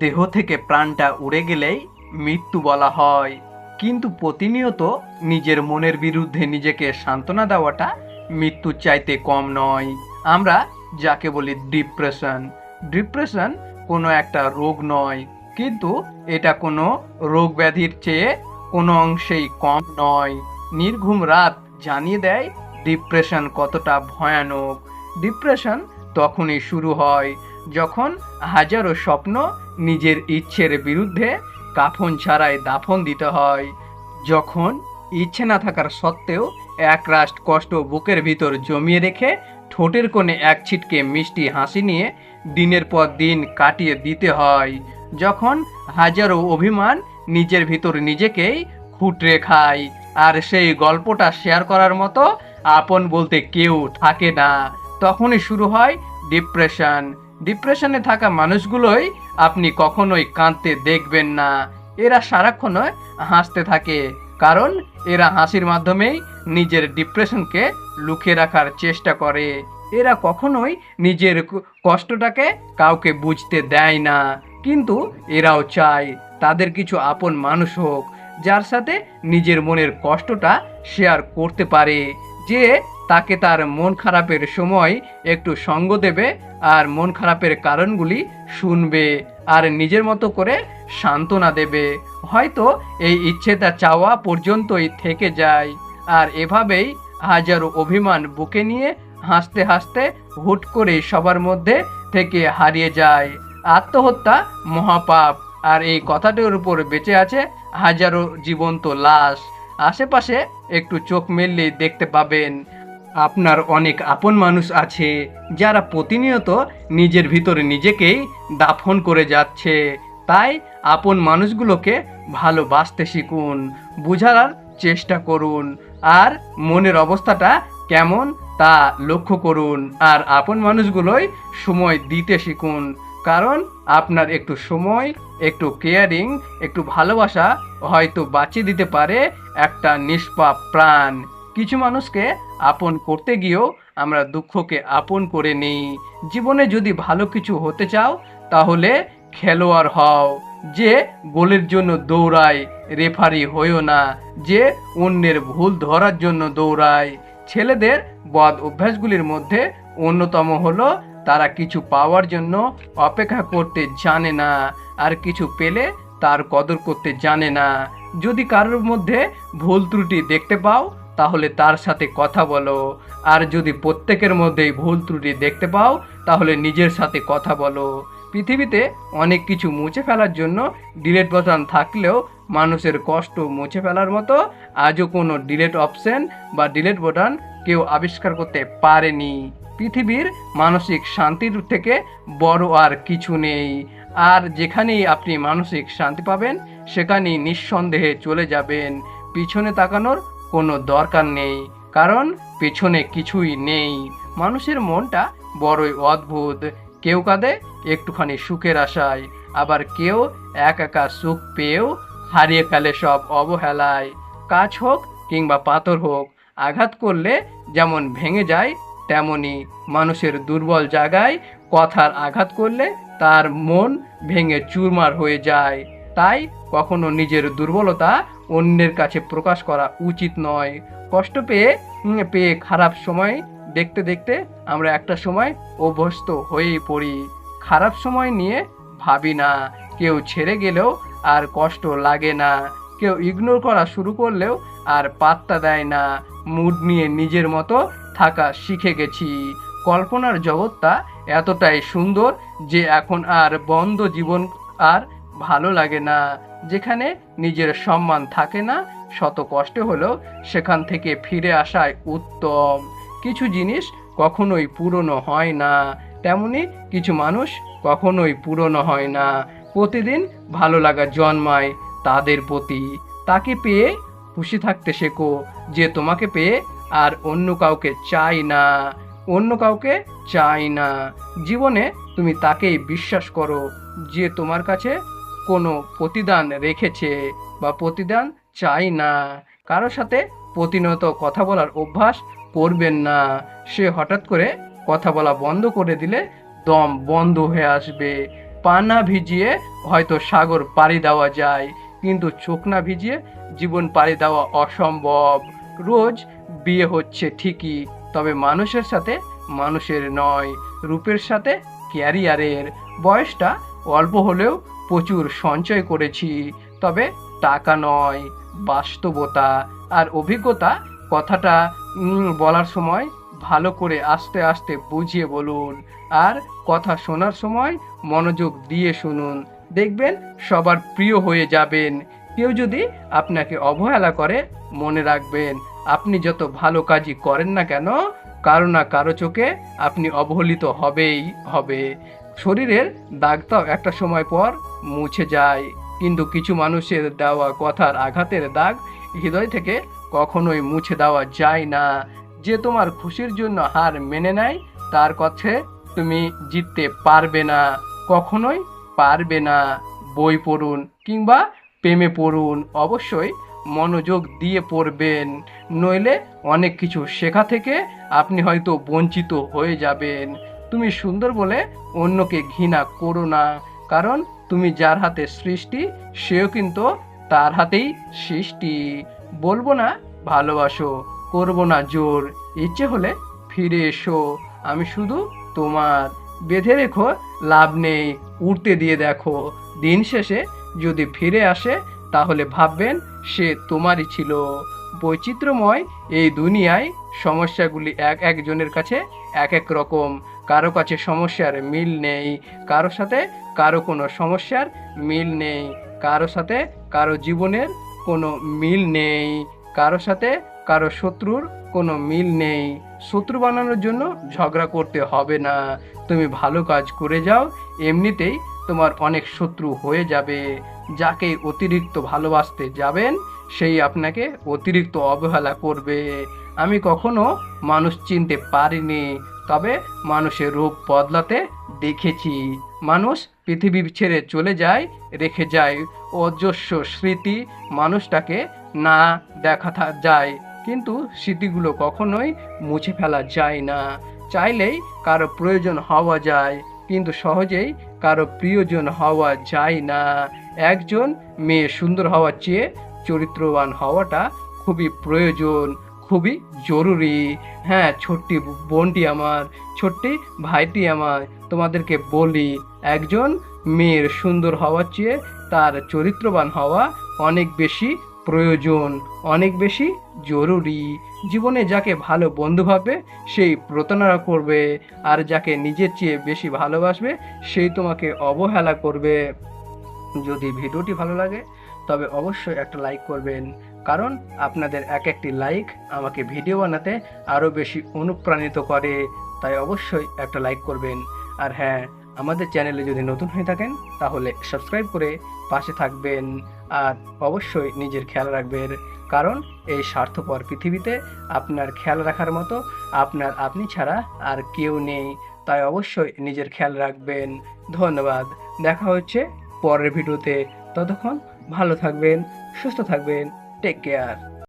দেহ থেকে প্রাণটা উড়ে গেলেই মৃত্যু বলা হয়। কিন্তু প্রতিনিয়ত নিজের মনের বিরুদ্ধে নিজেকে সান্ত্বনা দেওয়াটা মৃত্যুর চাইতে কম নয়। আমরা যাকে বলি ডিপ্রেশন। ডিপ্রেশন কোনো একটা রোগ নয়, কিন্তু এটা কোনো রোগ ব্যাধির চেয়ে কোনো অংশেই কম নয়। নির্ঘুম রাত জানিয়ে দেয় ডিপ্রেশন কতটা ভয়ানক। ডিপ্রেশন তখনই শুরু হয়, যখন হাজারো স্বপ্ন নিজের ইচ্ছের বিরুদ্ধে কাফন ছাড়াই দাফন দিতে হয়। যখন ইচ্ছে না থাকার সত্ত্বেও এক রাষ্ট কষ্ট বুকের ভিতর জমিয়ে রেখে ঠোঁটের কোণে এক ছিটকে মিষ্টি হাসি নিয়ে দিনের পর দিন কাটিয়ে দিতে হয়। যখন হাজারো অভিমান নিজের ভিতর নিজেকেই খুঁটরে খায়, আর সেই গল্পটা শেয়ার করার মতো আপন বলতে কেউ থাকে না। তখনই শুরু হয় ডিপ্রেশন। ডিপ্রেশনে থাকা মানুষগুলোই আপনি কখনোই কাঁদতে দেখবেন না। এরা সারাক্ষণ হাসতে থাকে, কারণ এরা হাসির মাধ্যমেই নিজের ডিপ্রেশনকে লুকিয়ে রাখার চেষ্টা করে। এরা কখনোই নিজের কষ্টটাকে কাউকে বুঝতে দেয় না, কিন্তু এরাও চায় তাদের কিছু আপন মানুষ হোক, যার সাথে নিজের মনের কষ্টটা শেয়ার করতে পারে, যে তাকে তার মন খারাপের সময় একটু সঙ্গ দেবে আর মন খারাপের কারণগুলি শুনবে আর নিজের মতো করে সান্ত্বনা দেবে। হয়তো এই ইচ্ছেটা চাওয়া পর্যন্তই থেকে যায়। আর এভাবেই হাজারো অভিমান বুকে নিয়ে হাসতে হাসতে হুট করে সবার মধ্যে থেকে হারিয়ে যায়। আত্মহত্যা মহাপাপ। আর এই কথাটির উপর বেঁচে আছে হাজারো জীবন্ত লাশ। আশেপাশে একটু চোখ মেললেই দেখতে পাবেন। আপনার অনেক আপন মানুষ আছে যারা প্রতিনিয়ত নিজের ভিতরে নিজেকেই দাফন করে যাচ্ছে। তাই আপন মানুষগুলোকে ভালোবাসতে শিখুন, বুঝার চেষ্টা করুন, আর মনের অবস্থাটা কেমন তা লক্ষ্য করুন, আর আপন মানুষগুলোই সময় দিতে শিখুন। কারণ আপনার একটু সময়, একটু কেয়ারিং একটু ভালোবাসা হয়তো বাঁচিয়ে দিতে পারে একটা নিষ্পাপ প্রাণ। কিছু মানুষকে আপন করতে গিয়েও আমরা দুঃখকে আপন করে নিই। জীবনে যদি ভালো কিছু হতে চাও, তাহলে খেলোয়াড় হও, যে গোলের জন্য দৌড়ায়, রেফারি হইও না, যে অন্যের ভুল ধরার জন্য দৌড়ায়। ছেলেদের বদ অভ্যাসগুলির মধ্যে অন্যতম হলো, তারা কিছু পাওয়ার জন্য অপেক্ষা করতে জানে না, আর কিছু পেলে তার কদর করতে জানে না। যদি কারোর মধ্যে ভুল ত্রুটি দেখতে পাও তাহলে তার সাথে কথা বলো। আর যদি প্রত্যেকের মধ্যেই ভুল ত্রুটি দেখতে পাও, তাহলে নিজের সাথে কথা বলো। পৃথিবীতে অনেক কিছু মুছে ফেলার জন্য ডিলেট বাটন থাকলেও মানুষের কষ্ট মুছে ফেলার মতো আজও কোনো ডিলেট অপশন বা ডিলেট বাটন কেউ আবিষ্কার করতে পারেনি। পৃথিবীর মানসিক শান্তির থেকে বড় আর কিছু নেই। আর যেখানেই আপনি মানসিক শান্তি পাবেন, সেখানেই নিঃসন্দেহে চলে যাবেন। পিছনে তাকানোর কোনো দরকার নেই, কারণ পেছনে কিছুই নেই। মানুষের মনটা বড়ই অদ্ভুত। কেউ কাঁদে একটুখানি সুখের আশায়, আবার কেউ এক একা সুখ পেয়েও হারিয়ে ফেলে সব অবহেলায়। কাজ হোক কিংবা পাথর হোক, আঘাত করলে যেমন ভেঙে যায়, তেমনি মানুষের দুর্বল জায়গায় কথার আঘাত করলে তার মন ভেঙে চুরমার হয়ে যায়। তাই কখনো নিজের দুর্বলতা অন্যের কাছে প্রকাশ করা উচিত নয়। কষ্ট পেয়ে পেয়ে খারাপ সময় দেখতে দেখতে আমরা একটা সময় অভ্যস্ত হয়েই পড়ি। খারাপ সময় নিয়ে ভাবি না। কেউ ছেড়ে গেলেও আর কষ্ট লাগে না। কেউ ইগনোর করা শুরু করলেও আর পাত্তা দেয় না। মুড নিয়ে নিজের মতো থাকা শিখে গেছি। কল্পনার জগৎটা এতটাই সুন্দর যে এখন আর বন্ধ জীবন আর ভালো লাগে না। যেখানে নিজের সম্মান থাকে না, শত কষ্টে হলেও সেখান থেকে ফিরে আসায় উত্তম। কিছু জিনিস কখনোই পুরনো হয় না, তেমনি কিছু মানুষ কখনোই পুরনো হয় না। প্রতিদিন ভালো লাগা জন্মায় তাদের প্রতি। তাকে পেয়ে খুশি থাকতে শেখো যে তোমাকে পেয়ে আর অন্য কাউকে চাই না। অন্য কাউকে চাই না। জীবনে তুমি তাকেই বিশ্বাস করো যে তোমার কাছে কোনো প্রতিদান রেখেছে বা প্রতিদান চাই না। কারোর সাথে প্রতিনিয়ত কথা বলার অভ্যাস করবেন না। সে হঠাৎ করে কথা বলা বন্ধ করে দিলে দম বন্ধ হয়ে আসবে। পানা ভিজিয়ে হয়তো সাগর পাড়ি দেওয়া যায়, কিন্তু চোখ না ভিজিয়ে জীবন পাড়ি দেওয়া অসম্ভব। রোজ বিয়ে হচ্ছে ঠিকই, তবে মানুষের সাথে মানুষের নয়, রূপের সাথে ক্যারিয়ারের। বয়সটা অল্প হলেও প্রচুর সঞ্চয় করেছি। তবে টাকা নয়, বাস্তবতা আর অভিজ্ঞতা কথাটা বলার সময় ভালো করে আস্তে আস্তে বুঝিয়ে বলুন আর কথা শোনার সময় মনোযোগ দিয়ে শুনুন। দেখবেন সবার প্রিয় হয়ে যাবেন। কেউ যদি আপনাকে অবহেলা করে, মনে রাখবেন আপনি যত ভালো কাজই করেন না কেন, কারও না কারও চোখে আপনি অবহেলিত হবেই, হবে। শরীরের দাগটাও একটা সময় পর মুছে যায়। কিন্তু কিছু মানুষের দেওয়া কথার আঘাতের দাগ হৃদয় থেকে কখনোই মুছে দেওয়া যায় না। যে তোমার খুশির জন্য হার মেনে নেয়, তার কাছে তুমি জিততে পারবে না। কখনোই পারবে না। বই পড়ুন কিংবা প্রেমে পড়ুন, অবশ্যই মনোযোগ দিয়ে পড়বেন। নইলে অনেক কিছু শেখা থেকে আপনি হয়তো বঞ্চিত হয়ে যাবেন। তুমি সুন্দর বলে অন্যকে ঘৃণা করো না। কারণ তুমি যার হাতে সৃষ্টি, সেও কিন্তু তার হাতেই সৃষ্টি। বলব না, ভালোবাসো, করব না জোর, ইচ্ছে হলে ফিরে এসো। আমি শুধু তোমার। বেঁধে রেখো, লাভ নেই, উড়তে দিয়ে দেখো। দিন শেষে যদি ফিরে আসে, তাহলে ভাববেন সে তোমারই ছিল। বৈচিত্র্যময় এই দুনিয়ায় সমস্যাগুলি এক একজনের কাছে এক এক রকম। কারও কাছে সমস্যার মিল নেই, কারও সাথে কারও কোনো সমস্যার মিল নেই, কারও সাথে কারও জীবনের কোনো মিল নেই, কারও সাথে কারও শত্রুর কোনো মিল নেই। শত্রু বানানোর জন্য ঝগড়া করতে হবে না। তুমি ভালো কাজ করে যাও, এমনিতেই তোমার অনেক শত্রু হয়ে যাবে। যাকে অতিরিক্ত ভালোবাসতে যাবেন, সেই আপনাকে অতিরিক্ত অবহেলা করবে। আমি কখনো মানুষ চিনতে পারিনি। তবে মানুষের রূপ বদলাতে দেখেছি। মানুষ পৃথিবী ছেড়ে চলে যায়, রেখে যায়। অজস্র স্মৃতি মানুষটাকে না দেখা যায়। কিন্তু স্মৃতিগুলো কখনোই মুছে ফেলা যায় না। চাইলেই কারও প্রয়োজন হওয়া যায়, কিন্তু সহজেই কারও প্রিয়জন হওয়া যায় না। একজন মেয়ে সুন্দর হওয়ার চেয়ে চরিত্রবান হওয়াটা খুবই প্রয়োজন। খুবই জরুরি। হ্যাঁ ছোট্টি বোনটি আমার, ছোট্টি ভাইটি আমার, তোমাদেরকে বলি, একজন মেয়ের সুন্দর হওয়ার চেয়ে তার চরিত্রবান হওয়া অনেক বেশি প্রয়োজন, অনেক বেশি জরুরি। জীবনে যাকে ভালো বন্ধু ভাববে সেই প্রতারণা করবে, আর যাকে নিজের চেয়ে বেশি ভালোবাসবে, সেই তোমাকে অবহেলা করবে। যদি ভিডিওটি ভালো লাগে, তবে অবশ্যই একটা লাইক করবেন। কারণ আপনাদের এক একটি লাইক আমাকে ভিডিও বানাতে আরও বেশি অনুপ্রাণিত করে। তাই অবশ্যই একটা লাইক করবেন। আর হ্যাঁ আমাদের চ্যানেলে যদি নতুন হয়ে থাকেন, তাহলে সাবস্ক্রাইব করে পাশে থাকবেন। আর অবশ্যই নিজের খেয়াল রাখবেন। কারণ এই স্বার্থপর পৃথিবীতে আপনার খেয়াল রাখার মতো আপনার আপনি ছাড়া আর কেউ নেই। তাই অবশ্যই নিজের খেয়াল রাখবেন। ধন্যবাদ। দেখা হচ্ছে পরের ভিডিওতে ততক্ষণ ভালো থাকবেন, সুস্থ থাকবেন। Take care